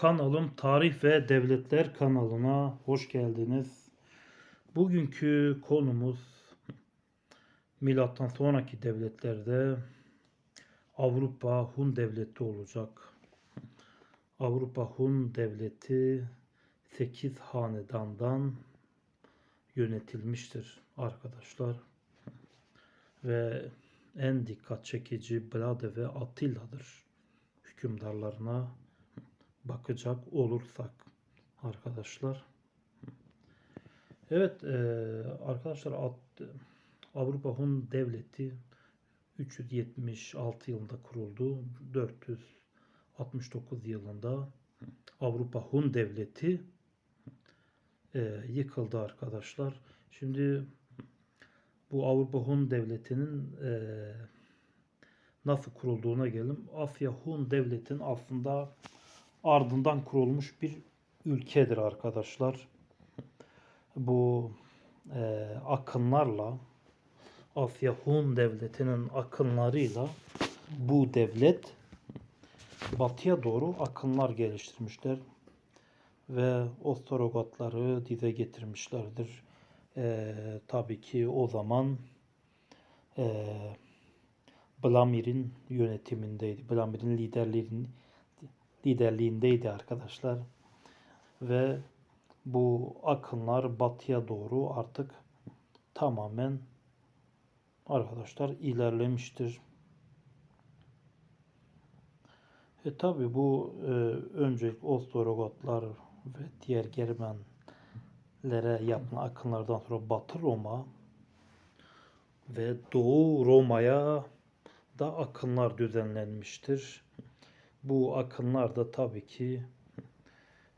Kanalım Tarih ve Devletler kanalına hoş geldiniz. Bugünkü konumuz milattan sonraki devletlerde Avrupa Hun Devleti olacak. Avrupa Hun Devleti 8 hanedandan yönetilmiştir arkadaşlar. Ve en dikkat çekici Blade ve Atilla'dır hükümdarlarına bakacak olursak arkadaşlar. Evet e, arkadaşlar Avrupa Hun Devleti 376 yılında kuruldu. 469 yılında Avrupa Hun Devleti e, yıkıldı arkadaşlar. Şimdi bu Avrupa Hun Devleti'nin e, nasıl kurulduğuna gelelim. Asya Hun Devleti'nin aslında ardından kurulmuş bir ülkedir arkadaşlar. Bu e, akınlarla Asya Hun Devleti'nin akınlarıyla bu devlet batıya doğru akınlar geliştirmişler ve Ostrogatları dize getirmişlerdir. E, tabii ki o zaman e, Blamir'in yönetimindeydi. Blamir'in liderliğinin liderliğindeydi arkadaşlar. Ve bu akınlar batıya doğru artık tamamen arkadaşlar ilerlemiştir. E tabi bu e, öncelik Ostrogotlar ve diğer Germenlere yapılan akınlardan sonra Batı Roma ve Doğu Roma'ya da akınlar düzenlenmiştir. Bu akınlar da tabii ki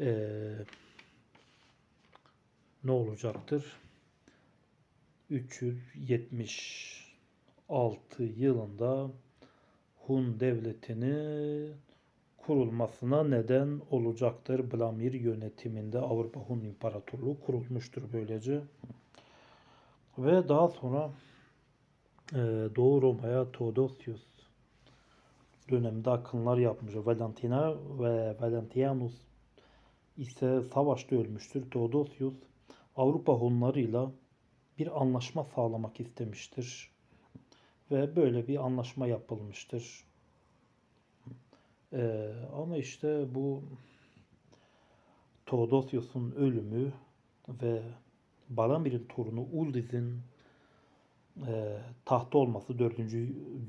eee, ne olacaktır? 376 yılında Hun devletini kurulmasına neden olacaktır. Blamir yönetiminde Avrupa Hun İmparatorluğu kurulmuştur böylece. Ve daha sonra eee, Doğu Roma'ya Theodosius döneminde akınlar yapmış. Valentina ve Valentianus ise savaşta ölmüştür. Theodosius Avrupa Hunlarıyla bir anlaşma sağlamak istemiştir. Ve böyle bir anlaşma yapılmıştır. Ee, ama işte bu Theodosius'un ölümü ve Balamir'in torunu Uldiz'in e, tahta olması 4.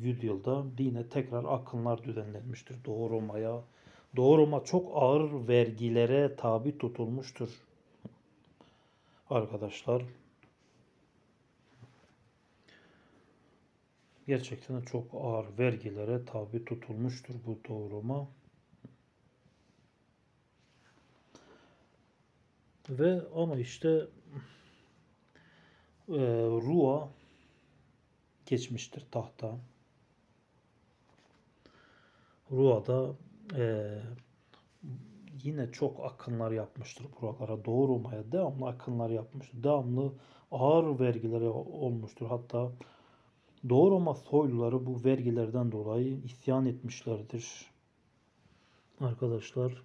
yüzyılda yine tekrar akınlar düzenlenmiştir Doğu Roma'ya. Doğu Roma çok ağır vergilere tabi tutulmuştur. Arkadaşlar. Gerçekten çok ağır vergilere tabi tutulmuştur bu Doğu Roma. Ve ama işte e, Rua geçmiştir tahta. Rua'da eee, yine çok akınlar yapmıştır buralara. Doğu Roma'ya devamlı akınlar yapmıştır. Devamlı ağır vergileri olmuştur. Hatta Doğu Roma soyluları bu vergilerden dolayı isyan etmişlerdir. Arkadaşlar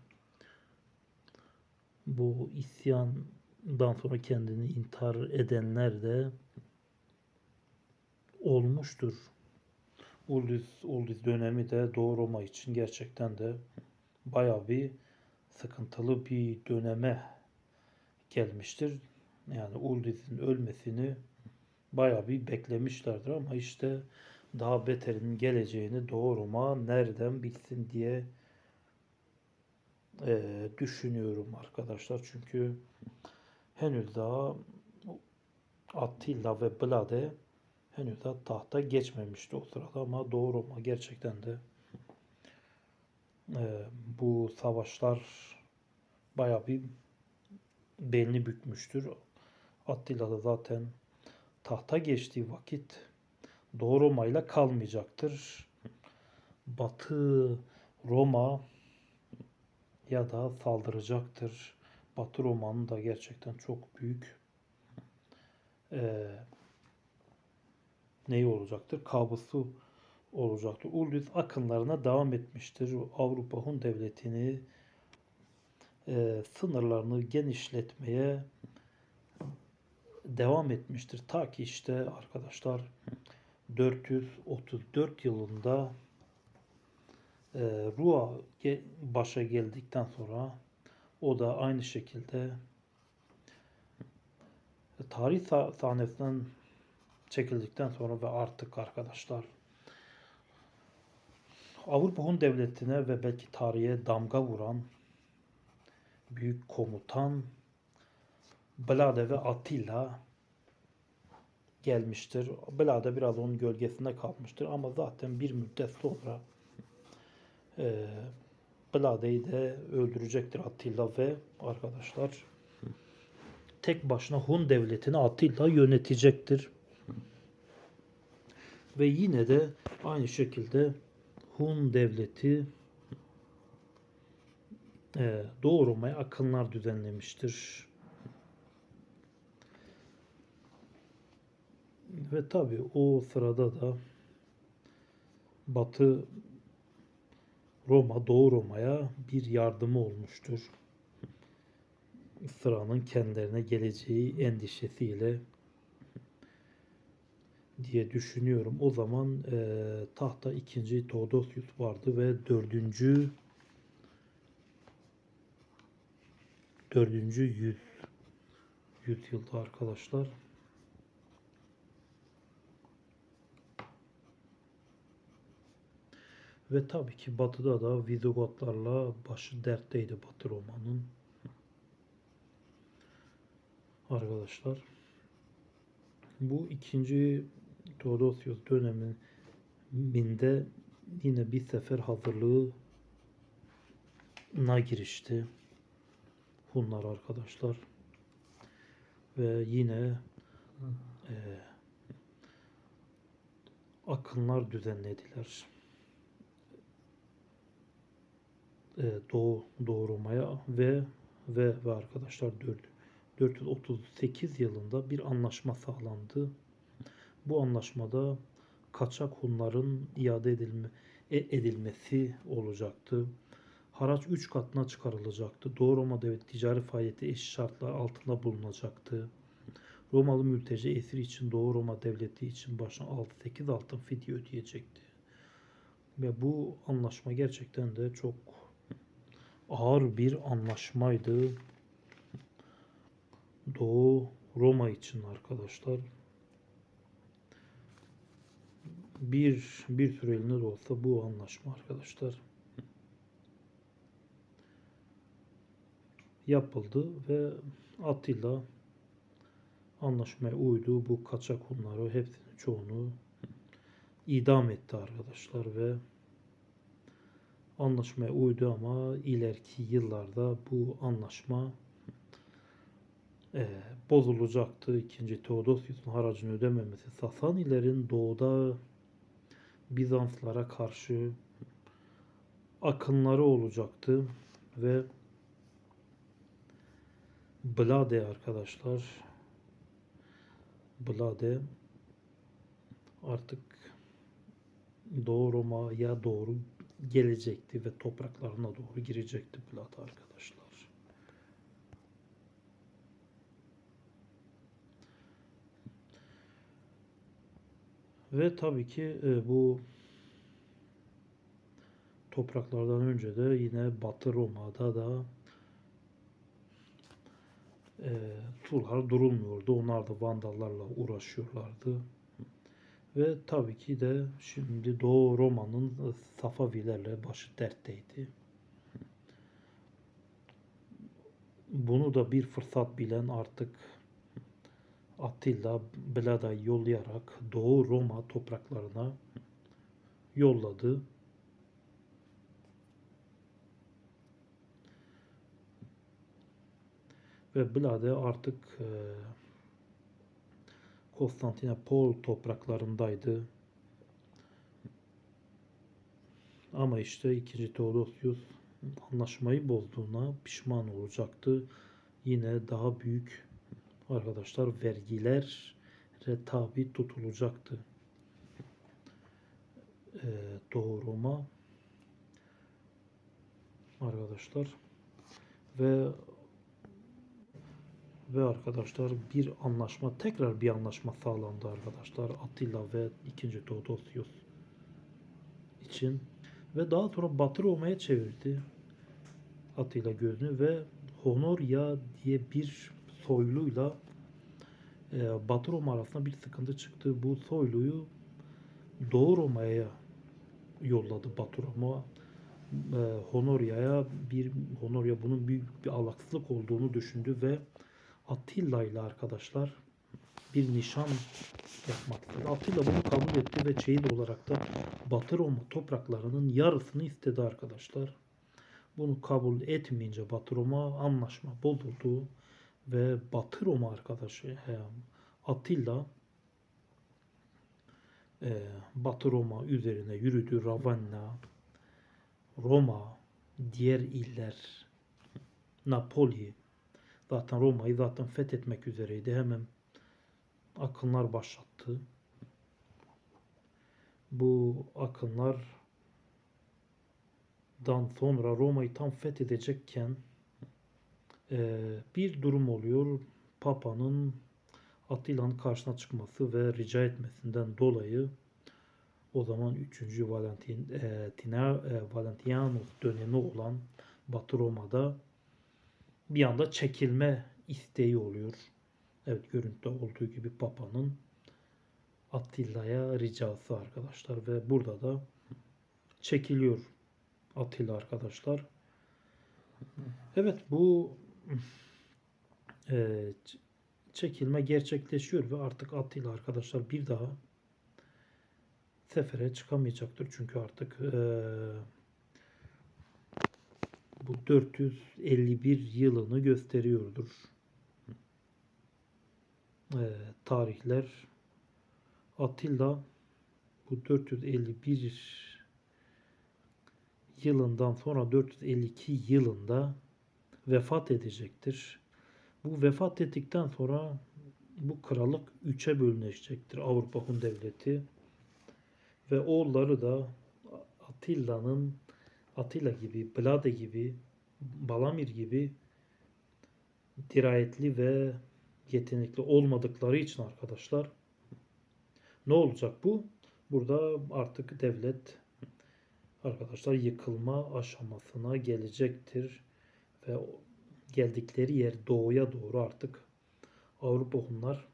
bu isyandan sonra kendini intihar edenler de olmuştur. Ulduz, Ulduz dönemi de Doğu Roma için gerçekten de bayağı bir sıkıntılı bir döneme gelmiştir. Yani Ulduz'un ölmesini bayağı bir beklemişlerdir ama işte daha beterinin geleceğini Doğu Roma nereden bilsin diye eee, düşünüyorum arkadaşlar. Çünkü henüz daha Attila ve Blade henüz daha tahta geçmemişti o sırada ama Doğu Roma gerçekten de e, bu savaşlar bayağı bir belini bükmüştür. Attila da zaten tahta geçtiği vakit Doğu Roma ile kalmayacaktır. Batı Roma ya da saldıracaktır. Batı Roma'nın da gerçekten çok büyük e, neyi olacaktır? Kabusu olacaktır. Ulduz akınlarına devam etmiştir. Avrupa Hun Devleti'ni e, sınırlarını genişletmeye devam etmiştir. Ta ki işte arkadaşlar 434 yılında e, Rua başa geldikten sonra o da aynı şekilde tarih sah- sahnesinden çekildikten sonra ve artık arkadaşlar Avrupa Hun Devleti'ne ve belki tarihe damga vuran büyük komutan Blade ve Attila gelmiştir. Blade biraz onun gölgesinde kalmıştır ama zaten bir müddet sonra e, Blade'yi de öldürecektir Attila ve arkadaşlar tek başına Hun devletini Attila yönetecektir. Ve yine de aynı şekilde Hun devleti e, Doğu Roma'ya akınlar düzenlemiştir. Ve tabi o sırada da Batı Roma, Doğu Roma'ya bir yardımı olmuştur. Sıranın kendilerine geleceği endişesiyle diye düşünüyorum. O zaman e, tahta 2. Theodosius vardı ve 4. 4. yüz yüzyılda arkadaşlar. Ve tabii ki batıda da Vizigotlarla başı dertteydi Batı Roma'nın. Arkadaşlar. Bu ikinci Theodosius döneminde yine bir sefer hazırlığına girişti. Hunlar arkadaşlar. Ve yine e, akınlar düzenlediler. E, Doğu, Doğu Roma'ya ve ve ve arkadaşlar 4, 438 yılında bir anlaşma sağlandı. Bu anlaşmada kaçak Hunların iade edilme, e- edilmesi olacaktı. Haraç 3 katına çıkarılacaktı. Doğu Roma devlet ticari faaliyeti eşit şartlar altında bulunacaktı. Romalı mülteci esir için Doğu Roma devleti için başına 6-8 altın fidye ödeyecekti. Ve bu anlaşma gerçekten de çok ağır bir anlaşmaydı. Doğu Roma için arkadaşlar. Bir bir süreliğine de olsa bu anlaşma arkadaşlar yapıldı ve Attila anlaşmaya uydu. Bu kaçak Hunları hepsini çoğunu idam etti arkadaşlar ve anlaşmaya uydu ama ileriki yıllarda bu anlaşma e, bozulacaktı. İkinci Theodosius'un haracını ödememesi Sasanilerin doğuda Bizanslara karşı akınları olacaktı ve Blade arkadaşlar Blade artık Doğu Roma'ya doğru gelecekti ve topraklarına doğru girecekti Blade arkadaşlar. Ve tabii ki e, bu topraklardan önce de yine Batı Roma'da da e, surlar durulmuyordu. Onlar da Vandallarla uğraşıyorlardı. Ve tabii ki de şimdi Doğu Roma'nın Safavilerle başı dertteydi. Bunu da bir fırsat bilen artık Attila Blada'yı yollayarak Doğu Roma topraklarına yolladı. Ve Blade artık e, Konstantinopol topraklarındaydı. Ama işte 2. Theodosius anlaşmayı bozduğuna pişman olacaktı. Yine daha büyük arkadaşlar vergilere tabi tutulacaktı. Ee, Doğu Roma arkadaşlar ve ve arkadaşlar bir anlaşma tekrar bir anlaşma sağlandı arkadaşlar Attila ve 2. Theodosius için ve daha sonra Batı Roma'ya çevirdi Attila gözünü ve Honoria diye bir soyluyla e, Batı Roma arasında bir sıkıntı çıktı. Bu soyluyu Doğu Roma'ya yolladı Batı Roma. E, Honoria'ya bir Honoria bunun büyük bir alaksızlık olduğunu düşündü ve Attila ile arkadaşlar bir nişan yapmak istedi. Attila bunu kabul etti ve şehit olarak da Batı Roma topraklarının yarısını istedi arkadaşlar. Bunu kabul etmeyince Batı Roma anlaşma bozuldu ve Batı Roma arkadaşı e, Attila e, Batı Roma üzerine yürüdü. Ravenna, Roma, diğer iller, Napoli, zaten Roma'yı zaten fethetmek üzereydi. Hemen akınlar başlattı. Bu akınlar dan sonra Roma'yı tam fethedecekken bir durum oluyor. Papa'nın Attila'nın karşısına çıkması ve rica etmesinden dolayı o zaman 3. Valentin, e, e, Valentinianus dönemi olan Batı Roma'da bir anda çekilme isteği oluyor. Evet görüntüde olduğu gibi Papa'nın Attila'ya ricası arkadaşlar ve burada da çekiliyor Attila arkadaşlar. Evet bu e, çekilme gerçekleşiyor ve artık Attila arkadaşlar bir daha sefere çıkamayacaktır. Çünkü artık e, bu 451 yılını gösteriyordur. E, tarihler Attila bu 451 yılından sonra 452 yılında vefat edecektir. Bu vefat ettikten sonra bu krallık üçe bölünecektir Avrupa Hun Devleti ve oğulları da Atilla'nın Attila gibi, Blade gibi, Balamir gibi dirayetli ve yetenekli olmadıkları için arkadaşlar ne olacak bu? Burada artık devlet arkadaşlar yıkılma aşamasına gelecektir ve geldikleri yer doğuya doğru artık Avrupa Hunlar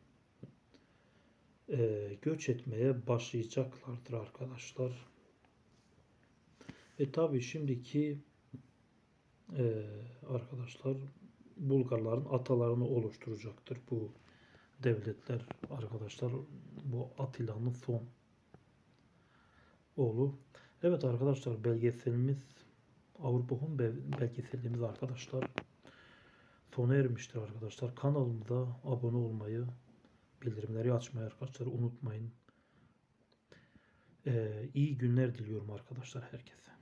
e, göç etmeye başlayacaklardır arkadaşlar. Ve tabii şimdiki e, arkadaşlar Bulgarların atalarını oluşturacaktır bu devletler arkadaşlar. Bu Atilla'nın son oğlu. Evet arkadaşlar belgeselimiz Avrupa bel- belgeselimiz arkadaşlar sona ermiştir arkadaşlar. Kanalımıza abone olmayı, bildirimleri açmayı arkadaşlar unutmayın. Ee, iyi günler diliyorum arkadaşlar herkese.